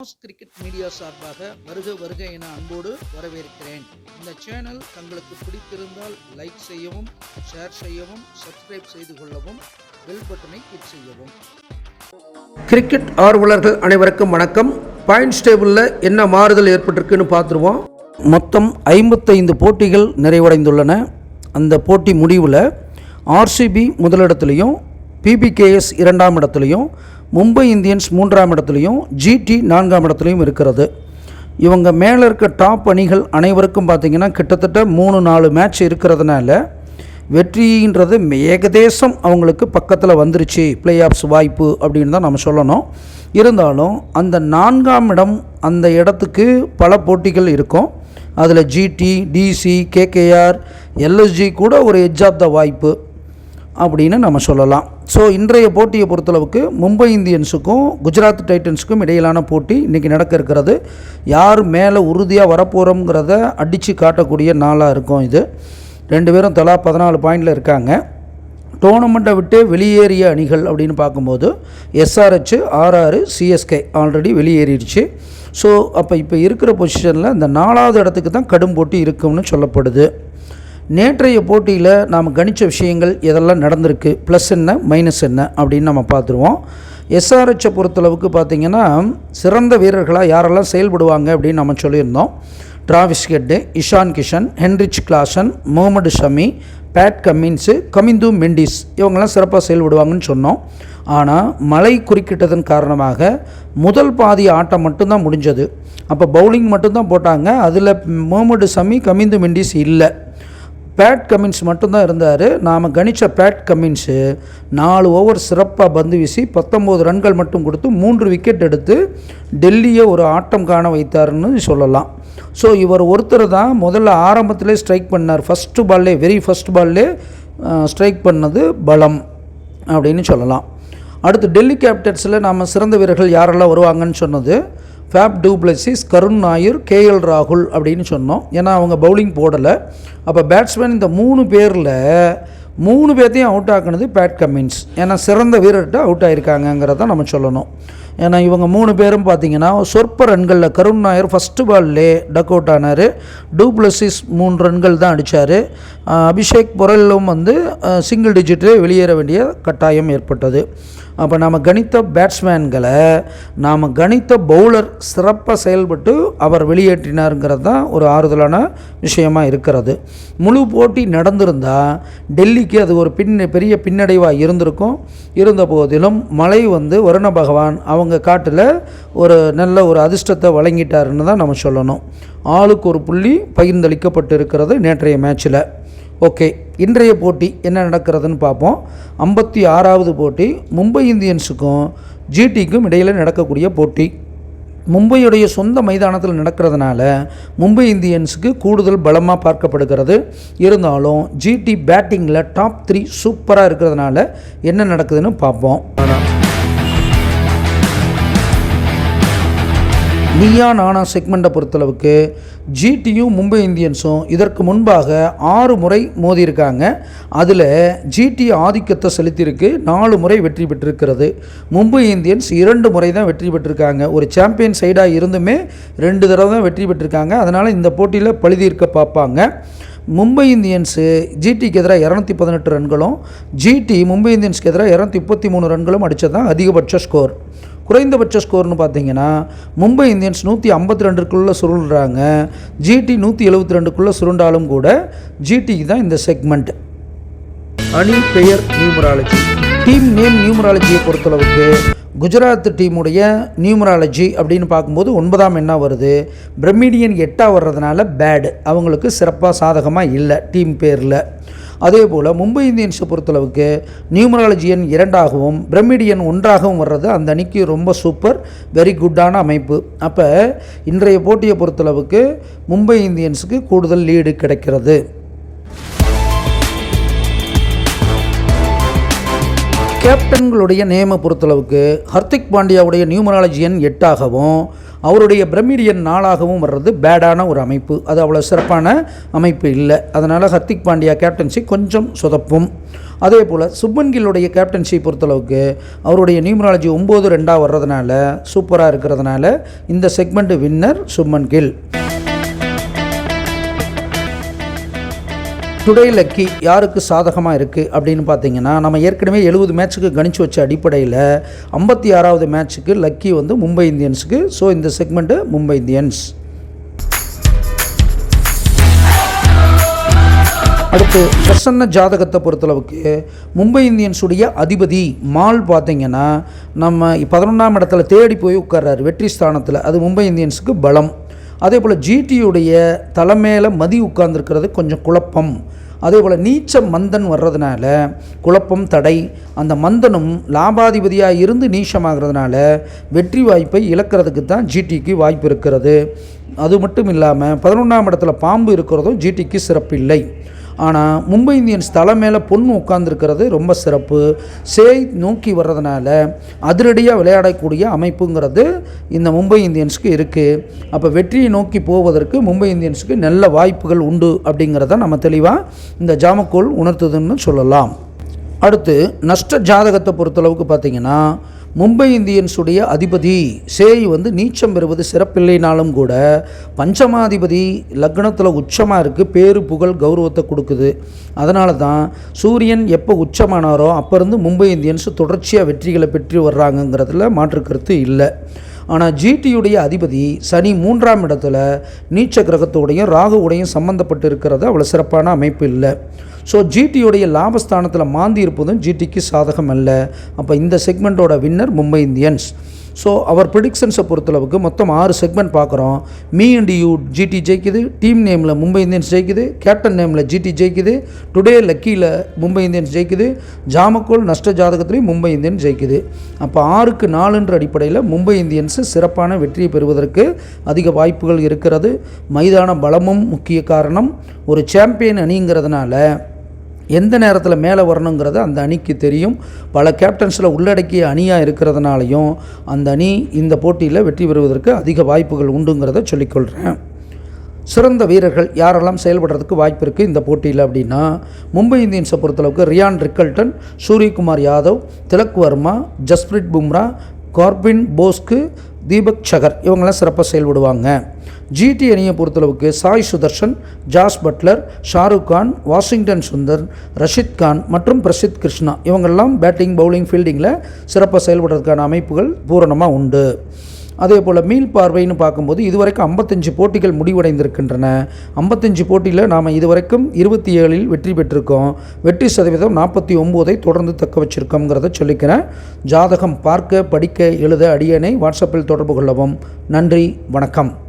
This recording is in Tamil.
ஸ்போர்ட்ஸ் கிரிக்கெட் மீடியா சார்பாக வருக வருக என அன்போடு வரவேற்கிறேன். இந்த சேனல் தங்களுக்கு பிடித்திருந்தால் லைக் செய்யவும் ஷேர் செய்யவும் சப்ஸ்கிரைப் செய்து கொள்ளவும் பெல் பட்டனை கிளிக் செய்யவும். கிரிக்கெட் ஆர்வலர்கள் அனைவருக்கும் வணக்கம். பாயிண்ட்ஸ் டேபிளில் என்ன மாறுதல் ஏற்பட்டிருக்குன்னு பார்த்துருவோம். மொத்தம் ஐம்பத்தைந்து போட்டிகள் நிறைவடைந்துள்ளன. அந்த போட்டி முடிவில் ஆர்சிபி முதலிடத்துலையும் பிபிகேஎஸ் இரண்டாம் இடத்துலையும் மும்பை இந்தியன்ஸ் மூன்றாம் இடத்துலையும் ஜிடி நான்காம் இடத்துலையும் இருக்கிறது. இவங்க மேலே இருக்க டாப் அணிகள் அனைவருக்கும் பார்த்திங்கன்னா கிட்டத்தட்ட மூணு நாலு மேட்ச் இருக்கிறதுனால வெற்றின்றது ஏகதேசம் அவங்களுக்கு பக்கத்தில் வந்துருச்சு. பிளே ஆஃப்ஸ் வாய்ப்பு அப்படின்னு தான் நம்ம சொல்லணும். இருந்தாலும் அந்த நான்காம் இடம் அந்த இடத்துக்கு பல போட்டிகள் இருக்கும். அதில் ஜிடி டிசி கேகேஆர் எல்எஸ்ஜி கூட ஒரு எட்ஜ் ஆஃப் த வாய்ப்பு அப்படின்னு நம்ம சொல்லலாம். ஸோ இன்றைய போட்டியை பொறுத்தளவுக்கு மும்பை இந்தியன்ஸுக்கும் குஜராத் டைட்டன்ஸுக்கும் இடையிலான போட்டி இன்றைக்கி நடக்க இருக்கிறது. யார் மேலே உறுதியாக வரப்போகிறோங்கிறத அடித்து காட்டக்கூடிய நாளாக இருக்கும் இது. ரெண்டு பேரும் தலா பதினாலு பாயிண்டில் இருக்காங்க. டோர்னமெண்ட்டை விட்டு வெளியேறிய அணிகள் அப்படின்னு பார்க்கும்போது எஸ்ஆர்ஹெச் ஆர்ஆர் சிஎஸ்கே ஆல்ரெடி வெளியேறிடுச்சு. ஸோ அப்போ இப்போ இருக்கிற பொசிஷனில் இந்த நாலாவது இடத்துக்கு தான் கடும் போட்டி இருக்கும்னு சொல்லப்படுது. நேற்றைய போட்டியில் நாம் கணித்த விஷயங்கள் எதெல்லாம் நடந்திருக்கு? ப்ளஸ் என்ன மைனஸ் என்ன அப்படின்னு நம்ம பார்த்துருவோம். எஸ்ஆர்ஹெச்சை பொறுத்தளவுக்கு பார்த்திங்கன்னா சிறந்த வீரர்களாக யாரெல்லாம் செயல்படுவாங்க அப்படின்னு நம்ம சொல்லியிருந்தோம். Travis Head Ishan Kishan Heinrich Klaasen Mohammed Shami Pat Cummins Kamindu Mendis இவங்கெல்லாம் சிறப்பாக செயல்படுவாங்கன்னு சொன்னோம். ஆனால் மழை குறுக்கிட்டதன் காரணமாக முதல் பாதி ஆட்டம் மட்டும்தான் முடிஞ்சது. அப்போ பவுலிங் மட்டும்தான் போட்டாங்க. அதில் முகமது ஷமி கமிந்து மெண்டிஸ் இல்லை. பேட் கமின்ஸ் மட்டும்தான் இருந்தார். நாம் கணித்த பேட் கமின்ஸு நாலு ஓவர் சிறப்பாக பந்து வீசி பத்தொம்போது ரன்கள் மட்டும் கொடுத்து மூன்று விக்கெட் எடுத்து டெல்லியை ஒரு ஆட்டம் காண வைத்தார்னு சொல்லலாம். ஸோ இவர் ஒருத்தர் தான் முதல்ல ஆரம்பத்திலே ஸ்ட்ரைக் பண்ணார். ஃபஸ்ட்டு பால்லே வெரி ஃபஸ்ட் பால்லே ஸ்ட்ரைக் பண்ணது பலம் அப்படின்னு சொல்லலாம். அடுத்து டெல்லி கேபிட்டல்ஸில் நாம் சிறந்த வீரர்கள் யாரெல்லாம் வருவாங்கன்னு சொன்னது. Faf du Plessis Karun Nair KL ராகுல் அப்படின்னு சொன்னோம். ஏன்னா அவங்க பவுலிங் போடலை. அப்போ பேட்ஸ்மேன் இந்த மூணு பேரில் மூணு பேர்த்தையும் அவுட் ஆக்குனது பேட் கம்மின்ஸ் ஏன்னா சிறந்த வீரர்கிட்ட அவுட் ஆகிருக்காங்கங்கிறத நம்ம சொல்லணும். ஏன்னா இவங்க மூணு பேரும் பார்த்தீங்கன்னா சொற்ப ரன்களில் கருண் நாயர் ஃபஸ்ட்டு பால்லே டக் அவுட் ஆனார். டூப்ளசிஸ் மூணு ரன்கள் தான் அடித்தார் அபிஷேக் பொரலும் வந்து சிங்கிள் டிஜிட்டு வெளியேற வேண்டிய கட்டாயம் ஏற்பட்டது. அப்போ நாம் கணித்த பேட்ஸ்மேன்களை நாம் கணித்த பவுலர் சிறப்பாக செயல்பட்டு அவர் வெளியேற்றினாருங்கிறது தான் ஒரு ஆறுதலான விஷயமாக இருக்கிறது. முழு போட்டி நடந்திருந்தால் டெல்லிக்கு அது ஒரு பின் பெரிய பின்னடைவாக இருந்திருக்கும். இருந்த போதிலும் மலை வந்து வருண பகவான் அவங்க காட்டில் ஒரு நல்ல ஒரு அதிர்ஷ்டத்தை வழங்கிட்டாருன்னு தான் நம்ம சொல்லணும். ஆளுக்கு ஒரு புள்ளி பகிர்ந்தளிக்கப்பட்டு இருக்கிறது நேற்றைய மேட்ச்சில் ஓகே இன்றைய போட்டி என்ன நடக்கிறதுன்னு பார்ப்போம். ஐம்பத்தி ஆறாவது போட்டி மும்பை இந்தியன்ஸுக்கும் ஜிடிக்கும் இடையில் நடக்கக்கூடிய போட்டி. மும்பையுடைய சொந்த மைதானத்தில் நடக்கிறதுனால மும்பை இந்தியன்ஸுக்கு கூடுதல் பலமாக பார்க்கப்படுகிறது. இருந்தாலும் ஜிடி பேட்டிங்கில் டாப் த்ரீ சூப்பராக இருக்கிறதுனால என்ன நடக்குதுன்னு பார்ப்போம். நீயா நானா செக்மெண்ட்டை பொறுத்தளவுக்கு ஜிடியும் மும்பை இந்தியன்ஸும் இதற்கு முன்பாக ஆறு முறை மோதியிருக்காங்க. அதில் ஜிடி ஆதிக்கத்தை செலுத்தியிருக்கு. நாலு முறை வெற்றி பெற்றிருக்கிறது. மும்பை இந்தியன்ஸ் இரண்டு முறை தான் வெற்றி பெற்றிருக்காங்க. ஒரு சாம்பியன் சைடாக இருந்துமே ரெண்டு தடவை தான் வெற்றி பெற்றிருக்காங்க. அதனால் இந்த போட்டியில் பழுதியிருக்க பார்ப்பாங்க. மும்பை இந்தியன்ஸு ஜிடிக்கு எதிராக இரநூத்தி பதினெட்டு ரன்களும் ஜிடி மும்பை இந்தியன்ஸ்க்கு எதிராக இரநூத்தி முப்பத்தி மூணு ரன்களும் அடித்தது தான் அதிகபட்ச ஸ்கோர். குறைந்தபட்ச ஸ்கோர்னு பார்த்தீங்கன்னா மும்பை இந்தியன்ஸ் நூற்றி ஐம்பத்தி ரெண்டுக்குள்ளே சுருள்றாங்க. ஜிடி நூற்றி எழுபத்தி ரெண்டுக்குள்ளே சுருண்டாலும் கூட ஜிடிக்கு தான் இந்த செக்மெண்ட் அணி பெயர் நியூமராலஜி. டீம் நேம் நியூமராலஜியை பொறுத்தளவுக்கு குஜராத் டீமுடைய நியூமராலஜி அப்படின்னு பார்க்கும்போது ஒன்பதாம் என்ன வருது. பிரமிடியன் எட்டாக வர்றதுனால பேடு அவங்களுக்கு சிறப்பாக சாதகமாக இல்லை டீம் பேரில். அதே போல் மும்பை இந்தியன்ஸை பொறுத்தளவுக்கு நியூமராலஜி எண் இரண்டாகவும் பிரமிடியன் ஒன்றாகவும் வர்றது அந்த அணிக்கு ரொம்ப சூப்பர் வெரி குட்டான அமைப்பு. அப்போ இன்றைய போட்டியை பொறுத்தளவுக்கு மும்பை இந்தியன்ஸுக்கு கூடுதல் லீடு கிடைக்கிறது. கேப்டன்களுடைய நேம பொறுத்தளவுக்கு ஹர்திக் பாண்டியாவுடைய நியூமராலஜி எண் எட்டாகவும் அவருடைய பிரமிடியன் நாளாகவும் வர்றது பேடான ஒரு அமைப்பு. அது அவ்வளோ சிறப்பான அமைப்பு இல்லை. அதனால் ஹர்திக் பாண்டியா கேப்டன்சி கொஞ்சம் சொதப்பும். அதே போல் சுப்மன் கில்லுடைய கேப்டன்சி பொறுத்தளவுக்கு அவருடைய நியூமராலஜி ஒம்பது ரெண்டாக வர்றதுனால சூப்பராக இருக்கிறதுனால இந்த segment winner Shubman Gill. Today lucky யாருக்கு சாதகமாக இருக்குது அப்படின்னு பார்த்தீங்கன்னா நம்ம ஏற்கனவே எழுபது மேட்ச்சுக்கு கணிச்சு வச்ச அடிப்படையில் ஐம்பத்தி ஆறாவது மேட்ச்சுக்கு லக்கி வந்து மும்பை இந்தியன்ஸுக்கு ஸோ இந்த செக்மெண்ட்டு மும்பை இந்தியன்ஸ். அடுத்து பிரசன்ன ஜாதகத்தை பொறுத்தளவுக்கு மும்பை இந்தியன்ஸுடைய அதிபதி மால் பார்த்தீங்கன்னா நம்ம பதினொன்றாம் இடத்துல தேடி போய் உட்கார்றாரு வெற்றி ஸ்தானத்தில். அது மும்பை இந்தியன்ஸுக்கு பலம். அதே போல் ஜிடியுடைய தலைமையில் மதி உட்கார்ந்துருக்கிறது கொஞ்சம் குழப்பம். அதே போல் நீச்ச மந்தன் வர்றதுனால குழப்பம் தடை அந்த மந்தனும் லாபாதிபதியாக இருந்து நீச்சமாகிறதுனால வெற்றி வாய்ப்பை இழக்கிறதுக்கு தான் ஜிடிக்கு வாய்ப்பு இருக்கிறது. அது மட்டும் இல்லாமல் பதினொன்றாம் இடத்துல பாம்பு இருக்கிறதும் ஜிடிக்கு சிறப்பில்லை. ஆனால் மும்பை இந்தியன்ஸ் தலை மேலே பொண்ணு உட்கார்ந்துருக்கிறது ரொம்ப சிறப்பு. சேய் நோக்கி வர்றதுனால அதிரடியாக விளையாடக்கூடிய அமைப்புங்கிறது இந்த மும்பை இந்தியன்ஸுக்கு இருக்குது அப்போ வெற்றியை நோக்கி போவதற்கு மும்பை இந்தியன்ஸுக்கு நல்ல வாய்ப்புகள் உண்டு அப்படிங்கிறத நம்ம தெளிவாக இந்த ஜாமக்கோல் உணர்த்துதுன்னு சொல்லலாம். அடுத்து நஷ்ட ஜாதகத்தை பொறுத்தளவுக்கு பார்த்தீங்கன்னா மும்பை இந்தியன்ஸுடைய அதிபதி சேய் வந்து நீச்சம் பெறுவது சிறப்பில்லைனாலும் கூட பஞ்சமாதிபதி லக்னத்தில் உச்சமாக இருக்குது பேரு புகழ் கௌரவத்தை கொடுக்குது. அதனால தான் சூரியன் எப்போ உச்சமானாரோ அப்போ இருந்து மும்பை இந்தியன்ஸ் தொடர்ச்சியாக வெற்றிகளை பெற்று வர்றாங்கங்கிறதுல மாற்று கருத்து இல்லை. ஆனால் ஜிடியுடைய அதிபதி சனி மூன்றாம் இடத்துல நீச்ச கிரகத்தோடையும் ராகுவுடையும் சம்மந்தப்பட்டு இருக்கிறது அவ்வளோ சிறப்பான அமைப்பு இல்லை. ஸோ ஜிடியுடைய லாபஸ்தானத்தில் மாந்தி இருப்பதும் ஜிடிக்கு சாதகம் அல்ல அப்போ இந்த செக்மெண்ட்டோட வின்னர் மும்பை இந்தியன்ஸ். ஸோ அவர் ப்ரிடிக்ஷன்ஸை பொறுத்தளவுக்கு மொத்தம் ஆறு செக்மெண்ட் பார்க்குறோம். மீ அண்ட் யூ ஜிடி ஜெயிக்குது. டீம் நேமில் மும்பை இந்தியன்ஸ் ஜெயிக்குது. கேப்டன் நேமில் ஜிடி ஜெயிக்குது. டுடே லக்கியில் மும்பை இந்தியன்ஸ் ஜெயிக்குது. ஜாமக்கோல் நஷ்ட ஜாதகத்துலேயும் மும்பை இந்தியன்ஸ் ஜெயிக்குது. அப்போ ஆறுக்கு நாலுன்ற அடிப்படையில் மும்பை இந்தியன்ஸு சிறப்பான வெற்றியை பெறுவதற்கு அதிக வாய்ப்புகள் இருக்கிறது. மைதான பலமும் முக்கிய காரணம். ஒரு சாம்பியன் அணிங்கிறதுனால எந்த நேரத்தில் மேலே வரணுங்கிறது அந்த அணிக்கு தெரியும். பல கேப்டன்ஸில் உள்ளடக்கிய அணியாக இருக்கிறதுனாலையும் அந்த அணி இந்த போட்டியில் வெற்றி பெறுவதற்கு அதிக வாய்ப்புகள் உண்டுங்கிறத சொல்லிக்கொள்கிறேன் சிறந்த வீரர்கள் யாரெல்லாம் செயல்படுறதுக்கு வாய்ப்பு இருக்குது இந்த போட்டியில் அப்படின்னா மும்பை இந்தியன்ஸை பொறுத்தளவுக்கு Ryan Rickelton Suryakumar Yadav Tilak Varma Jasprit Bumrah Corbin போஸ்க்கு Deepak Chahar இவங்கெல்லாம் சிறப்பாக செயல்படுவாங்க. ஜிடி அணியை பொறுத்தளவுக்கு Sai Sudharsan Jos Buttler Shahrukh Khan Washington Sundar Rashid Khan மற்றும் பிரசித் கிருஷ்ணா. இவங்கெல்லாம் பேட்டிங் பவுலிங் ஃபீல்டிங்கில் சிறப்பாக செயல்படுறதுக்கான அமைப்புகள் பூரணமாக உண்டு. அதே போல் மீள் பார்வைன்னு பார்க்கும்போது இதுவரைக்கும் ஐம்பத்தஞ்சு போட்டிகள் முடிவடைந்திருக்கின்றன. ஐம்பத்தஞ்சு போட்டியில் நாம் இதுவரைக்கும் இருபத்தி ஏழில் வெற்றி பெற்றிருக்கோம். வெற்றி சதவீதம் நாற்பத்தி ஒம்போதை தொடர்ந்து தக்க வச்சிருக்கோங்கிறத சொல்லிக்கிறேன். ஜாதகம் பார்க்க படிக்க எழுத அடியனை வாட்ஸ்அப்பில் தொடர்பு கொள்ளவும். நன்றி வணக்கம்.